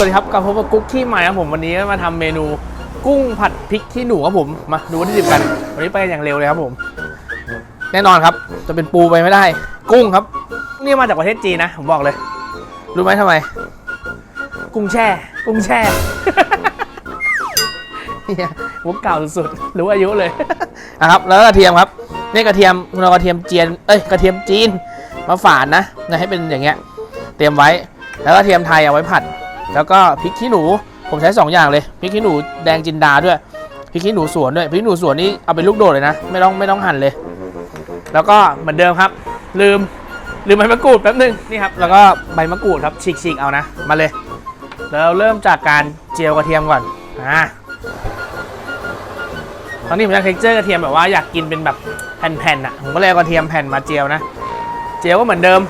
วัสดีครับกับผมกับกุ๊กที่ใหม่ครับผมวันนี้มาทำเมนูกุ้งผัดพริกขี้หนูครับผมมาดูวัตถุดิบกัน วันนี้ไปอย่างเร็วเลยครับผม แน่นอนครับ จะเป็นปูไปไม่ได้ กุ้งครับนี่มาจากประเทศจีนนะผมบอกเลย รู้ไหมทำไม กุ้งแช่ กุ้งแช่เนี่ยมุกเก่าสุดๆรู้อายุเลยอะครับแล้วก็กระเทียมครับนี่กระเทียมเรากระเทียมเจียนเอ้ยกระเทียมจีนมาฝานนะนะให้เป็นอย่างเงี้ย เตรียมไว้แล้วก็เทียมไทยเอาไว้ผัด แล้วก็พริกขี้หนูผมใช้ 2 อย่างเลยพริกขี้หนูแดงจินดาด้วยพริกขี้หนูสวนด้วยพริกขี้หนูสวนนี่เอาเป็นลูกโดดเลยนะ ไม่ต้องไม่ต้องหั่นเลย แล้วก็เหมือนเดิมครับ ลืมลืมใบมะกรูดแป๊บนึงนี่ครับแล้วก็ใบมะกรูดครับฉีกๆเอานะมาเลยแล้วเริ่มจากการเจียวกระเทียมก่อนอ่าตอนนี้ผมอยากเท็กเจอร์กระเทียมแบบว่าอยากกินเป็นแบบแผ่นๆอะผมก็เลยกระเทียมแผ่นมาเจียวนะ เจียวก็เหมือนเดิม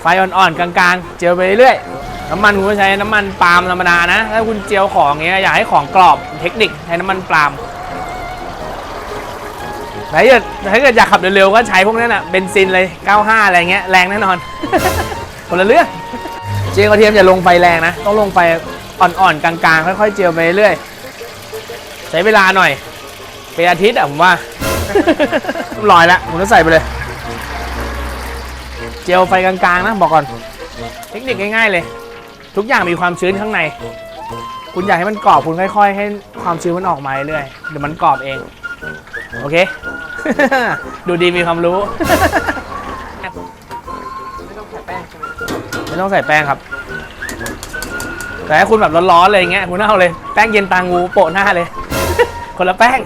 ไฟอ่อนๆกลางๆ เจียวไปเรื่อย น้ำมันคุณก็ใช้น้ำมันปาล์มธรรมดานะ ถ้าคุณเจียวของเงี้ยอยากให้ของกรอบเทคนิคใช้น้ำมันปาล์มแต่ถ้าเกิดถ้าเกิดอยากขับเร็วๆก็ใช้พวกนั้นอะเบนซินเลย 95 อะไรเงี้ยแรงแน่นอน คนละเรื่องเจียวกระเทียมอย่าลงไฟแรงนะ ต้องลงไฟอ่อนๆกลางๆ ค่อยๆเจียวไปเรื่อยใช้เวลาหน่อยเป็นอาทิตย์อะผมว่าลอยล้วผมจะใส่ไปเลย เจียวไฟกลางๆนะบอกก่อน เทคนิคง่ายๆเลย ทุกอย่างมีความชื้นข้างใน คุณอยากให้มันกรอบคุณค่อย ๆ ให้ความชื้นมันออกมาเรื่อยเดี๋ยวมันกรอบเอง โอเค ดูดีมีความรู้ ไม่ต้องใส่แป้งครับ แต่ถ้าคุณแบบร้อนๆเลยอย่างเงี้ยคุณเอาเลย แป้งเย็นตางูโปะหน้าเลย คนละแป้ง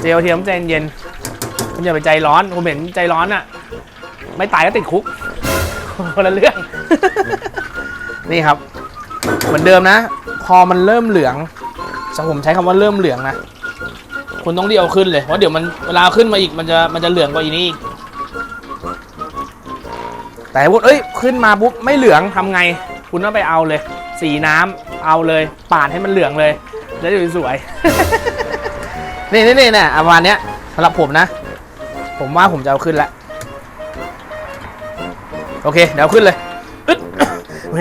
เจียวเทียมใจเย็นๆคุณอย่าไปใจร้อนผมเห็นใจร้อนอะไม่ตายก็ติดคุก คนละเรื่อง นี่ครับ เหมือนเดิมนะ พอมันเริ่มเหลืองจะผมใช้คำว่าเริ่มเหลืองนะ คุณต้องรีบเอาขึ้นเลยเพราะเดี๋ยวมันเวลาขึ้นมาอีกมันจะมันจะเหลืองกว่าอีนี้อีกแต่พูดเอ้ยขึ้นมาปุ๊บไม่เหลืองทำไง คุณต้องไปเอาเลย สีน้ำเอาเลยปาดให้มันเหลืองเลยแล้วจะสวยนี่นี่นี่นะประมาณเนี้ยสำหรับผมนะ ผมว่าผมจะเอาขึ้นล้วโอเค เดี๋ยวขึ้นเลย แหม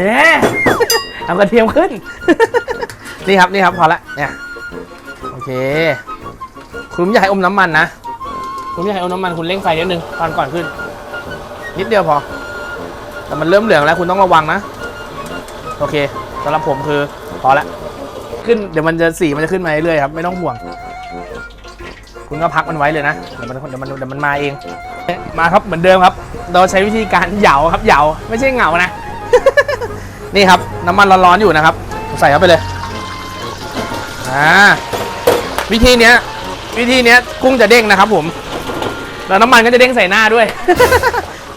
เอากระเทียมขึ้น นี่ครับนี่ครับพอละเนี่ยโอเค คุณไม่อยากให้อมน้ำมันนะ คุณไม่อยากให้อมน้ำมันคุณเร่งไฟนิดนึงตอนก่อนขึ้น นิดเดียวพอ แต่มันเริ่มเหลืองแล้วคุณต้องระวังนะ โอเคสำหรับผมคือพอละขึ้นเดี๋ยวมันจะสีมันจะขึ้นมาเรื่อยๆครับไม่ต้องห่วง คุณก็พักมันไว้เลยนะเดี๋ยวมันเดี๋ยวมันเดี๋ยวมันมาเอง มาครับเหมือนเดิมครับ เราใช้วิธีการเหยาครับเหยาไม่ใช่เหงานะ นี่ครับน้ำมันร้อนๆอยู่นะครับ ใส่เข้าไปเลยอ่าวิธีเนี้ย วิธีเนี้ยกุ้งจะเด้งนะครับ ผม แล้วน้ำมันก็จะเด้งใส่หน้าด้วย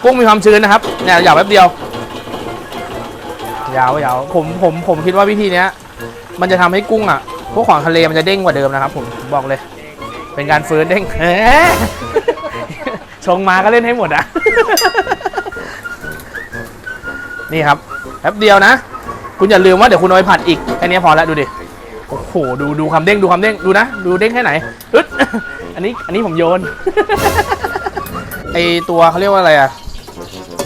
กุ้งมีความชื้นนะครับเนี่ยหยาแป๊บเดียวยาเหยาวผมผมผมคิดว่าวิธีเนี้ย มันจะทำให้กุ้งอะพวกของทะเลมันจะเด้งกว่าเดิมนะครับ ผมบอกเลย เป็นการฟื้นเด้งชงมาก็เล่นให้หมดอะ นี่ครับแป๊บเดียวนะ คุณอย่าลืมว่าเดี๋ยวคุณเอาไปผัดอีกแค่นี้พอแล้วดูดิโอ้โหดูดูคำเด้งดูคำเด้งดูนะ ดูเด้งแค่ไหนอึดอันนี้อันนี้ผมโยนไอตัวเขาเรียกว่าอะไรอะ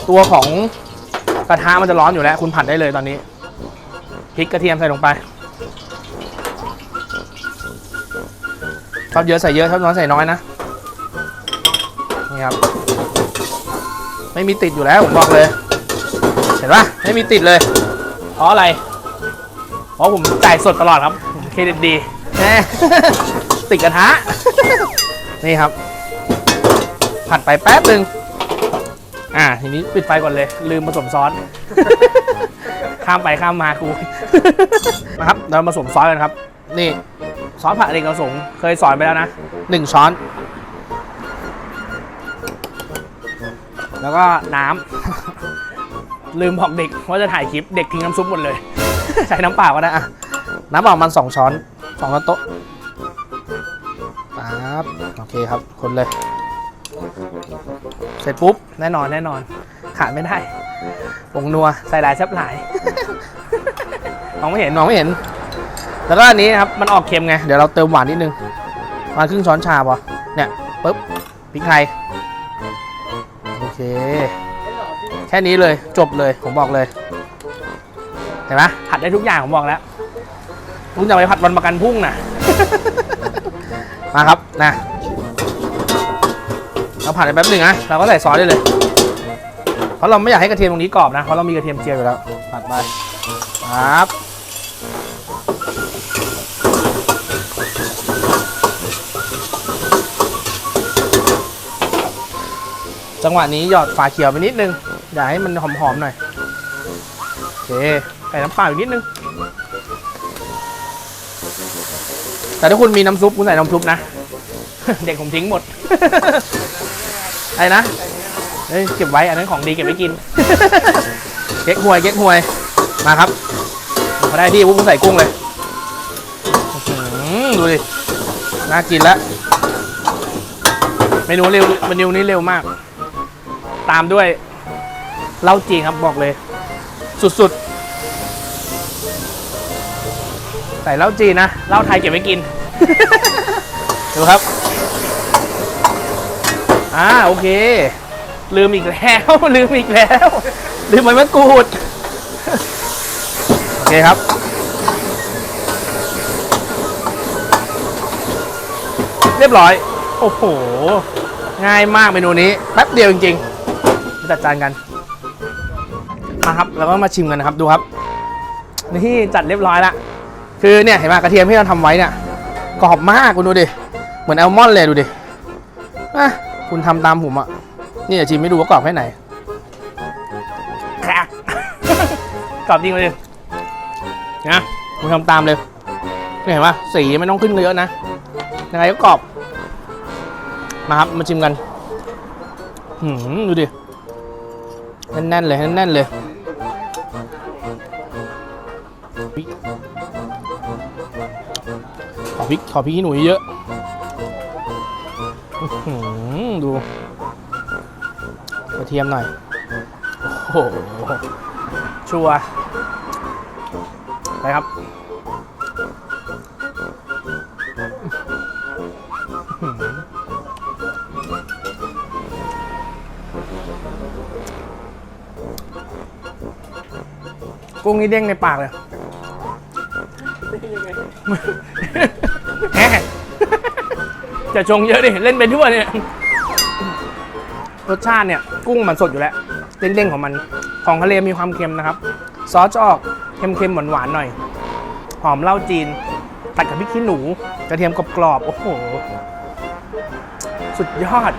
ตัวของกระทะมันจะร้อนอยู่แล้ว คุณผัดได้เลยตอนนี้พริกกระเทียมใส่ลงไปชอบเยอะใส่เยอะชอบน้อยใส่น้อยนะนี่ครับไม่มีติดอยู่แล้วผมบอกเลย เห็นปะไม่มีติดเลย เพราะอะไร เพราะผมจ่ายสดตลอดครับผมเครดิตดีแน่ติดกระทะ นี่ครับ ผัดไปแป๊บหนึ่งอ่า ทีนี้ปิดไฟก่อนเลย ลืมผสมซอส ข้ามไปข้ามมากู นะครับ เรามาผสมซอสกันครับ นี่ ซอสผัดอเนกประสงค์เคยสอนไปแล้วนะหนึ่งช้อน แล้วก็น้ำ ลืมบอกเด็กว่าจะถ่ายคลิปเด็กทิ้งน้ำซุปหมดเลย ใช้น้ำเปล่าก็ได้อะน้ำเปล่ามันสองช้อนสองช้อนโต๊ะปั๊บโอเคครับ คนเลย เสร็จปุ๊บ แน่นอนแน่นอน ขาดไม่ได้ผงนัวใส่หลายแซบหลายมองไม่เห็นมองไม่เห็น แล้วก็อันนี้ครับ มันออกเค็มไง เดี๋ยวเราเติมหวานนิดนึงมาครึ่งช้อนชาพอเนี่ยปุ๊บพริกไทยโอเค แค่นี้เลยจบเลยผมบอกเลยเห็นไหมผัดได้ทุกอย่างผมบอกแล้วคุณจะไปผัดวันประกันพรุ่งนะมาครับนะเราผัดไปแป๊บหนึ่งนะเราก็ใส่ซอสได้เลย เพราะเราไม่อยากให้กระเทียมตรงนี้กรอบนะเพราะเรามีกระเทียมเจียวอยู่แล้วผัดไปครับจังหวะนี้หยอดฝาเขียวไปนิดนึง อยากให้มันหอมๆหน่อยโอเคใส่น้ำเปล่าอีกนิดนึง แต่ถ้าคุณมีน้ำซุปคุณใส่น้ำซุปนะ เด็กผมทิ้งหมด อะไรนะเฮ้ยเก็บไว้อันนั้นของดีเก็บไว้กิน เก๊กฮวยเก๊กฮวย มาครับพอได้ที่ปุ๊บผมใส่กุ้งเลยดูดิ น่ากินแล้วเมนูเร็วเมนูนี้เร็วมาก ตามด้วย เหล้าจีนครับบอกเลย สุดๆ ใส่เหล้าจีนนะเหล้าไทยเก็บไว้กิน ดูครับ อ่าโอเค ลืมอีกแล้ว ลืมอีกแล้ว ลืมใบมะกรูด โอเคครับเรียบร้อย โอ้โห ง่ายมากเมนูนี้ แป๊บเดียวจริงๆมาจัดจานกัน มาครับแล้วก็มาชิมกันนะครับดูครับนี่จัดเรียบร้อยละคือเนี่ยเห็นไหมกระเทียมที่เราทำไว้เนี่ยกรอบมากคุณดูดิเหมือนแอลมอนด์เลยดูดิอะคุณทำตามผมอะนี่อย่าชิมไม่ดูว่ากรอบแค่ไหนกรอบจริงเลยนะคุณทำตามเลยเห็นปะสีไม่ต้องขึ้นเยอะนะยังไงก็กรอบ มาครับมาชิมกันหืมดูดิแน่นๆเลยแน่นๆเลย พริกขอพริกขี้หนูเยอะดูกระเทียมหน่อย โอ้โห ชัวร์ไปครับกุ้งนี่เด้งในปากเลย จะชงเยอะดิเล่นไปทั่วเนี่ยรสชาติเนี่ยกุ้งมันสดอยู่แล้วเด้งๆของมันของทะเลมีความเค็มนะครับ ซอสจะออกเค็มๆหวานๆหน่อย หอมเหล้าจีน ตัดกับพริกขี้หนู กระเทียมกรอบๆโอ้โห สุดยอด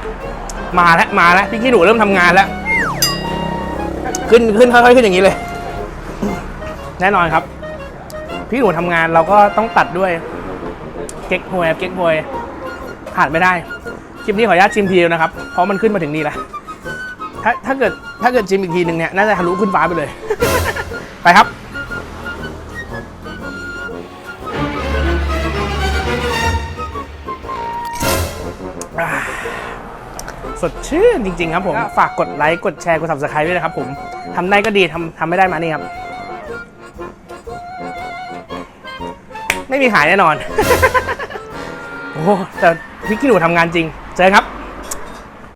มาแล้วมาแล้วพริกขี้หนูเริ่มทำงานแล้ว ขึ้นขึ้นค่อยๆขึ้นอย่างนี้เลย แน่นอนครับ พี่หนูทำงานเราก็ต้องตัดด้วยเก๊กฮวยเก๊กฮวย ขาดไม่ได้คลิปนี้ขออนุญาตชิมทีเดียวนะครับ เพราะมันขึ้นมาถึงนี่แล้วถ้าถ้าเกิดถ้าเกิดชิมอีกทีหนึ่งเนี่ยน่าจะทะลุขึ้นฟ้าไปเลย ไปครับอ่าสดชื่นจริง ๆ ครับผมฝากกดไลค์กดแชร์กด subscribe ด้วยนะครับผมทำได้ก็ดีทำทำไม่ได้มานี่ครับ ไม่มีขายแน่นอน โอ้โหแต่ พริกขี้หนูทำงานจริง เจอกันครับ